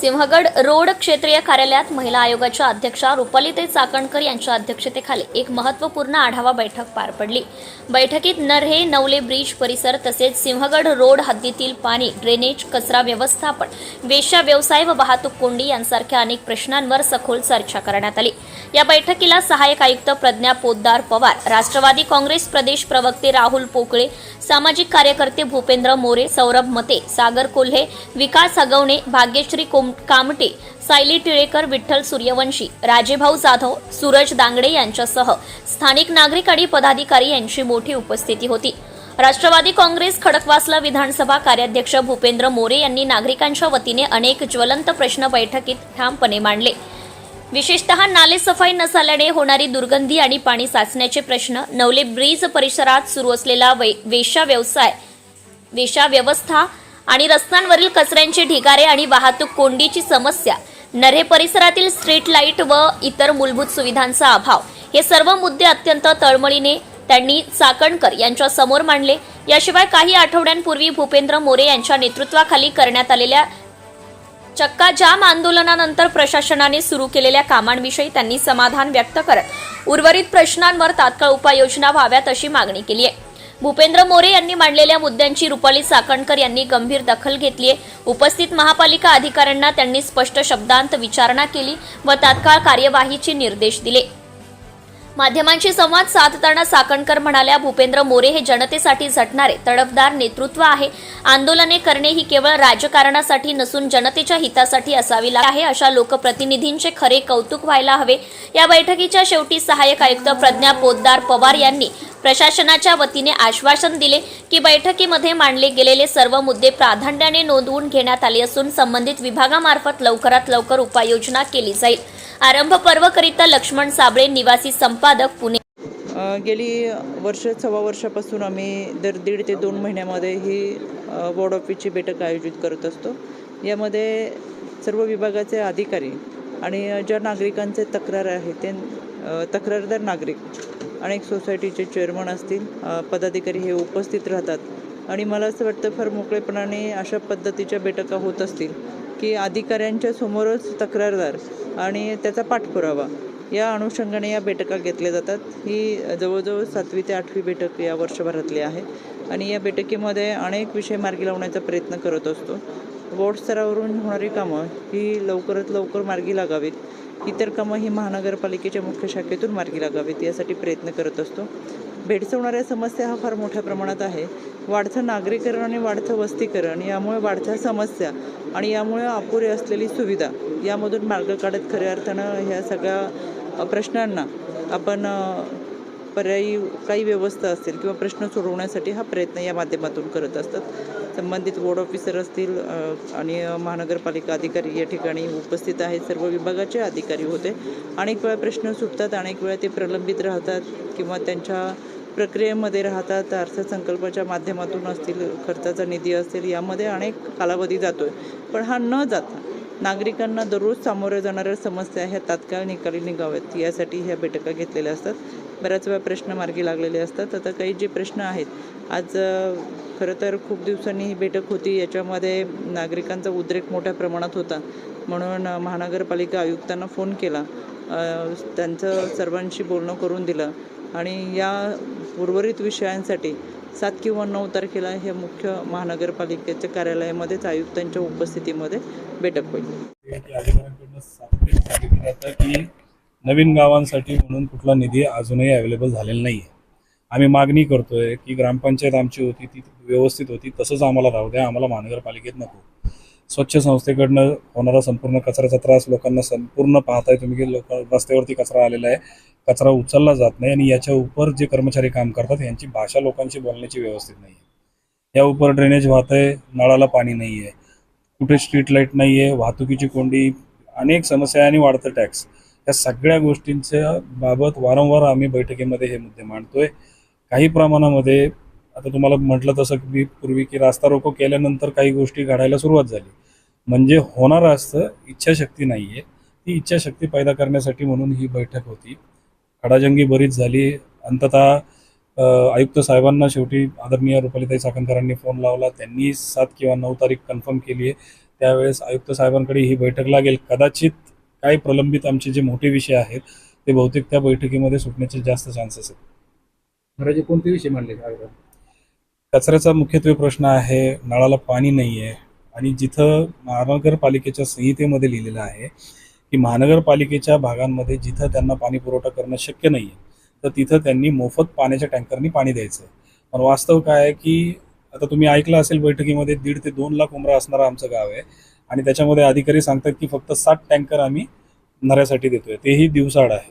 Sinhagad road क्षेत्रीय कार्यालयात महिला आयोगाच्या अध्यक्षा रुपालीताई चाकणकर यांच्या अध्यक्षतेखाली एक महत्त्वपूर्ण आढावा बैठक पार पडली. बैठकीत नरहे नवले ब्रिज परिसर तसेच सिंहगड रोड हद्दीतील पाणी ड्रेनेज कचरा व्यवस्थापन वेश्या व्यवसाय व वाहतूक कोंडी यांसारख्या अनेक प्रश्नांवर सखोल चर्चा करण्यात आली. या बैठकीला सहाय्यक आयुक्त प्रज्ञा पोद्दार पवार राष्ट्रवादी काँग्रेस प्रदेश प्रवक्ते राहुल पोकळे सामाजिक कार्यकर्ते भूपेंद्र मोरे सौरभ मते सागर कोल्हे विकास हगवणे भाग्यश्री कामटे सायली टिळेकर विठ्ठल सूर्यवंशी राजेभाऊ जाधव सूरज दांगडे यांच्यासह स्थानिक नागरिक आणि पदाधिकारी यांची मोठी उपस्थिती होती. राष्ट्रवादी काँग्रेस खडकवासला विधानसभा कार्याध्यक्ष भूपेंद्र मोरे यांनी नागरिकांच्या वतीने अनेक ज्वलंत प्रश्न बैठकीत ठामपणे मांडले. विशेषतः नाले सफाई न होणारी दुर्गंधी आणि पाणी साचण्याचे प्रश्न नवले ब्रिज परिसरात सुरू असलेला वे वेशा व्यवसाय वेशा व्यवस्था आणि रस्त्यांवरील कचऱ्यांचे ढिगारे आणि वाहतूक कोंडीची समस्या नरे परिसरातील स्ट्रीट लाइट व इतर मूलभूत सुविधांचा अभाव हे सर्व मुद्दे अत्यंत तळमळीने त्यांनी चाकणकर यांच्या समोर मांडले. याशिवाय काही आठवड्यांपूर्वी भूपेंद्र मोरे यांच्या नेतृत्वाखाली करण्यात आलेल्या चक्का जाम आंदोलनानंतर प्रशासनाने सुरू केलेल्या कामांविषयी त्यांनी समाधान व्यक्त करत उर्वरित प्रश्नांवर तात्काळ उपाययोजना व्हाव्यात अशी मागणी केली आहे. भूपेंद्र मोरे यांनी मांडलेल्या मुद्द्यांची रुपाली चाकणकर यांनी गंभीर दखल घेतली आहे. उपस्थित महापालिका अधिकाऱ्यांना त्यांनी स्पष्ट शब्दांत विचारणा केली व तात्काळ कार्यवाहीचे निर्देश दिले. माध्यमांशी संवाद साधताना साकणकर म्हणाल्या भूपेंद्र मोरे हे जनतेसाठी झटणारे तडफदार नेतृत्व आहे. आंदोलने करणे ही केवळ राजकारणासाठी नसून जनतेच्या हितासाठी असावी लागते आहे अशा लोकप्रतिनिधींचे खरे कौतुक व्हायला हवे. या बैठकीच्या शेवटी सहाय्यक आयुक्त प्रज्ञा पोद्दार पवार यांनी प्रशासनाच्या वतीने आश्वासन दिले की बैठकीमध्ये मांडले गेलेले सर्व मुद्दे प्राधान्याने नोंदवून घेण्यात आले असून संबंधित विभागामार्फत लवकरात लवकर उपाययोजना केली जाईल. आरंभ पर्वकरिता लक्ष्मण साबळे निवासी संपादक पुणे. गेली वर्ष सव्वा वर्षापासून आम्ही दर दीड ते दोन महिन्यामध्ये ही बोर्ड ऑफिसची बैठक आयोजित करत असतो. यामध्ये सर्व विभागाचे अधिकारी आणि ज्या नागरिकांचे तक्रार आहे ते तक्रारदार नागरिक अनेक सोसायटीचे चेअरमन असतील पदाधिकारी हे उपस्थित राहतात. आणि मला असं वाटतं फार मोकळेपणाने अशा पद्धतीच्या बैठका होत असतील. की अधिकाऱ्यांच्या समोरच तक्रारदार आणि त्याचा पाठपुरावा या अनुषंगाने या बैठका घेतल्या जातात. ही जवळजवळ सातवी ते आठवी बैठक या वर्षभरातली आहे आणि या बैठकीमध्ये अनेक विषय मार्गी लावण्याचा प्रयत्न करत असतो. वॉर्ड स्तरावरून होणारी कामं ही लवकरात लवकर मार्गी लागावीत. इतर कामं ही महानगरपालिकेच्या मुख्य शाखेतून मार्गी लागावीत यासाठी प्रयत्न करत असतो. भेडसवणाऱ्या समस्या हा फार मोठ्या प्रमाणात आहे. वाढतं नागरीकरण आणि वाढतं वस्तीकरण यामुळे वाढत्या समस्या आणि यामुळे अपुरी असलेली सुविधा यामधून मार्ग काढत खऱ्या अर्थानं ह्या सगळ्या प्रश्नांना आपण पर्यायी काही व्यवस्था असेल किंवा प्रश्न सोडवण्यासाठी हा प्रयत्न या माध्यमातून करत असतात. संबंधित बोर्ड ऑफिसर असतील आणि महानगरपालिका अधिकारी या ठिकाणी उपस्थित आहेत. सर्व विभागाचे अधिकारी होते. अनेक वेळा प्रश्न सुटतात अनेक वेळा ते प्रलंबित राहतात किंवा त्यांच्या प्रक्रियेमध्ये राहतात अर्थसंकल्पाच्या माध्यमातून असतील खर्चाचा निधी असतील यामध्ये अनेक कालावधी जातो आहे पण हा न जाता नागरिकांना दररोज सामोऱ्या जाणाऱ्या समस्या ह्या तात्काळ निकाली निघाव्यात. यासाठी ह्या बैठका घेतलेल्या असतात. बऱ्याच वेळा प्रश्न मार्गी लागलेले असतात. आता काही जे प्रश्न आहेत आज खरं तर खूप दिवसांनी ही बैठक होती. याच्यामध्ये नागरिकांचा उद्रेक मोठ्या प्रमाणात होता. म्हणून महानगरपालिका आयुक्तांना फोन केला. त्यांचं सर्वांशी बोलणं करून दिलं. आणि या उर्वरित विषयांसाठी सात किंवा नऊ तारखेला हे मुख्य महानगरपालिकेच्या कार्यालयामध्येच आयुक्तांच्या उपस्थितीमध्ये बैठक होईल. की नवीन गावांसाठी म्हणून कुठला निधी अजूनही अवेलेबल झालेला नाही आहे आम्ही मागणी करतोय की ग्रामपंचायत आमची होती ती व्यवस्थित होती तसंच आम्हाला राहू द्या आम्हाला महानगरपालिकेत नको. स्वच्छ संस्थेकडनं होणारा संपूर्ण कचऱ्याचा त्रास लोकांना संपूर्ण पाहताय तुम्ही की लोक रस्त्यावरती कचरा आलेला आहे. कचरा उचलला जात नाही आणि याच्या उपर जे कर्मचारी काम करतात यांची भाषा लोकांशी बोलण्याची व्यवस्थित नाही आहे या उपर ड्रेनेज वाहत आहे नळाला पाणी नाही आहे कुठे स्ट्रीट लाइट नाही आहे वाहतुकीची कोंडी अनेक समस्या आणि वाढतं टॅक्स या सगळ्या गोष्टींच्या बाबत वारंवार आम्ही बैठकीमध्ये हे मुद्दे मांडतोय. काही प्रमाणामध्ये आता तुम्हाला म्हटलं तसं मी पूर्वी की रास्ता रोको केल्यानंतर काही गोष्टी घडायला सुरुवात झाली. म्हणजे होणार असतं इच्छाशक्ती नाही आहे ती इच्छाशक्ती पैदा करण्यासाठी म्हणून ही बैठक होती. खडाजंगी बरीच झाली. अंततः आयुक्त साहेबांना शेवटी आदरणीय रुपालीताई चाकणकरांनी फोन लावला. त्यांनी सात किंवा नऊ तारीख कन्फर्म केली आहे. त्यावेळेस आयुक्त साहेबांकडे ही बैठक लागेल. कदाचित काही प्रलंबित आमचे जे मोठे विषय आहेत ते बहुतेक त्या बैठकीमध्ये सुटण्याचे जास्त चान्सेस आहेत. महाराज कोणते विषय मांडले कचऱ्याचा मुख्यत्वे प्रश्न आहे नळाला पाणी नाही आहे आणि जिथं महानगरपालिकेच्या संहितेमध्ये लिहिलेलं आहे की महानगरपालिकेच्या भागांमध्ये जिथं त्यांना पाणी पुरवठा करणं शक्य नाही आहे तर तिथं त्यांनी मोफत पाण्याच्या टँकरनी पाणी द्यायचं आहे पण वास्तव काय आहे की आता तुम्ही ऐकलं असेल बैठकीमध्ये दीड ते दोन लाख उमरा असणारं आमचं गाव आहे. आणि त्याच्यामध्ये अधिकारी सांगतात की फक्त सात टँकर आम्ही नऱ्यासाठी देतोय. तेही दिवसाड आहे.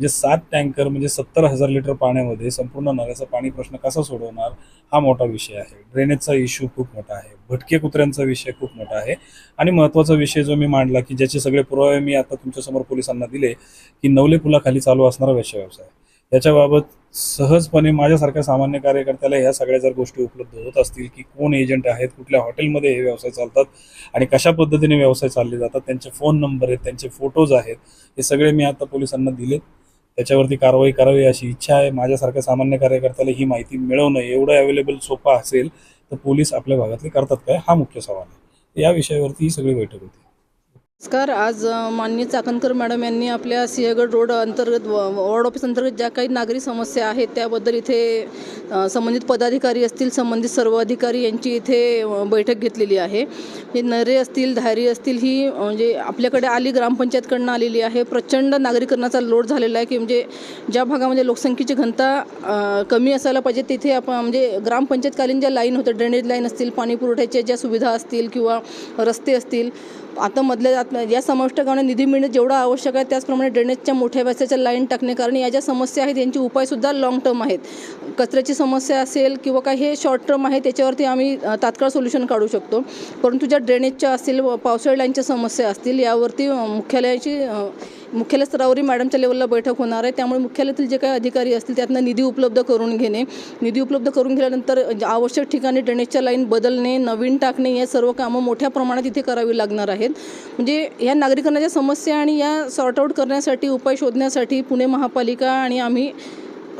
म्हणजे सात टँकर म्हणजे सत्तर हजार लिटर पाण्यामध्ये संपूर्ण नऱ्याचा पाणी प्रश्न कसा सोडवणार हा मोठा विषय आहे. ड्रेनेजचा इश्यू खूप मोठा आहे. भटके कुत्र्यांचा विषय खूप मोठा आहे. आणि महत्त्वाचा विषय जो मी मांडला की ज्याचे सगळे पुरावे मी आता तुमच्यासमोर पोलिसांना दिले की नवले पुलाखाली चालू असणारा वेश्या व्यवसाय याच्याबाबत सहजपणे माझ्यासारख्या सामान्य कार्यकर्त्याला ह्या सगळ्या जर गोष्टी उपलब्ध होत असतील की कोण एजंट आहेत कुठल्या हॉटेलमध्ये हे व्यवसाय चालतात आणि कशा पद्धतीने व्यवसाय चालले जातात त्यांचे फोन नंबर आहेत त्यांचे फोटोज आहेत हे सगळे मी आता पोलिसांना दिलेत. त्याच्यावरती कारवाई करावी अशी इच्छा आहे. माझ्यासारख्या सामान्य कार्यकर्त्याला ही माहिती मिळवणं एवढं अवेलेबल सोपं असेल तर पोलीस आपल्या भागातले करतात काय? हा मुख्य सवाल आहे. या विषयावरती ही सगळी बैठक होती. नमस्कार आज माननीय चाकणकर मॅडम यांनी आपल्या सिंहगड रोड अंतर्गत व- वॉर्ड ऑफिस अंतर्गत ज्या काही नागरी समस्या आहेत त्याबद्दल इथे संबंधित पदाधिकारी असतील संबंधित सर्व अधिकारी यांची इथे बैठक घेतलेली आहे. हे नरे असतील धायरी असतील ही म्हणजे आपल्याकडे आली ग्रामपंचायतकडनं आलेली आहे. प्रचंड नागरीकरणाचा लोड झालेला आहे की म्हणजे ज्या भागामध्ये लोकसंख्येची घनता कमी असायला पाहिजे तिथे आपण म्हणजे ग्रामपंचायतकालीन ज्या लाईन होत्या ड्रेनेज लाईन असतील पाणी पुरवठ्याच्या ज्या सुविधा असतील किंवा रस्ते असतील आता मधल्या आत- या समाविष्ट निधी मिळणे जेवढं आवश्यक आहे त्याचप्रमाणे ड्रेनेजच्या मोठ्या व्यासाच्या लाईन टाकणे कारण या ज्या समस्या आहेत यांचे उपायसुद्धा लॉंग टर्म आहेत. कचऱ्याची समस्या असेल किंवा काही हे शॉर्ट टर्म आहे त्याच्यावरती आम्ही तात्काळ सोल्युशन काढू शकतो. परंतु ज्या ड्रेनेजच्या असतील व पावसाळी लाईनच्या समस्या असतील यावरती मुख्यालयाची मुख्यालय स्तरावरही मॅडमच्या लेवलला बैठक होणार आहे. त्यामुळे मुख्यालयातील जे काही अधिकारी असतील त्यातनं निधी उपलब्ध करून घेणे निधी उपलब्ध करून घेतल्यानंतर आवश्यक ठिकाणी ड्रेनेजच्या लाईन बदलणे नवीन टाकणे या सर्व कामं मोठ्या प्रमाणात इथे करावी लागणार आहेत. म्हणजे या नागरिकांना ज्या समस्या आणि या सॉर्ट आऊट करण्यासाठी उपाय शोधण्यासाठी पुणे महापालिका आणि आम्ही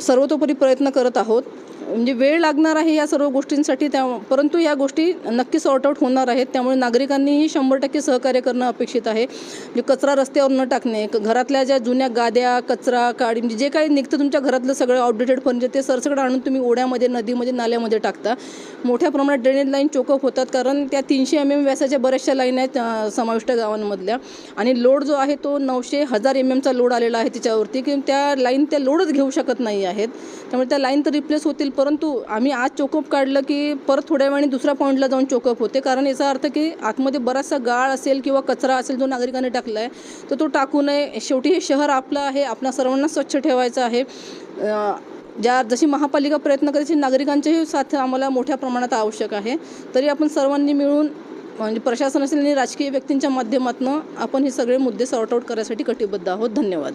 सर्वतोपरी प्रयत्न करत आहोत. म्हणजे वेळ लागणार आहे या सर्व गोष्टींसाठी त्या परंतु या गोष्टी नक्की सॉर्टआउट होणार आहेत. त्यामुळे नागरिकांनीही शंभर टक्के सहकार्य करणं अपेक्षित आहे. म्हणजे कचरा रस्त्यावर न टाकणे घरातल्या ज्या जुन्या गाद्या कचरा काडी म्हणजे जे काही निघतं तुमच्या घरातलं सगळं आउटडेटेड फर्निचर ते सरसकट आणून तुम्ही ओढ्यामध्ये नदीमध्ये नाल्यामध्ये टाकता. मोठ्या प्रमाणात ड्रेनेज लाईन चोकअप होतात कारण त्या तीनशे एम एम व्यासाच्या बऱ्याचशा लाईन आहेत समाविष्ट गावांमधल्या. आणि लोड जो आहे तो नऊशे हजार एम एमचा लोड आलेला आहे त्याच्यावरती की त्या लाईन त्या लोडच घेऊ शकत नाही आहेत. त्यामुळे त्या लाईन तर रिप्लेस होतील परंतु आम्ही आज चोकअप काढलं की परत थोड्या वेळाने दुसऱ्या पॉईंटला जाऊन चोकअप होते. कारण याचा अर्थ की आतमध्ये बराचसा गाळ असेल किंवा कचरा असेल जो नागरिकांनी टाकला आहे तर तो टाकू नये. शेवटी हे शहर आपलं आहे आपल्या सर्वांना स्वच्छ ठेवायचं आहे. ज्या जशी महापालिका प्रयत्न करायची नागरिकांच्याही साथ आम्हाला मोठ्या प्रमाणात आवश्यक आहे. तरी आपण सर्वांनी मिळून म्हणजे प्रशासन असेल आणि राजकीय व्यक्तींच्या माध्यमातून आपण हे सगळे मुद्दे सॉर्ट आउट करायसाठी कटिबद्ध आहोत. धन्यवाद.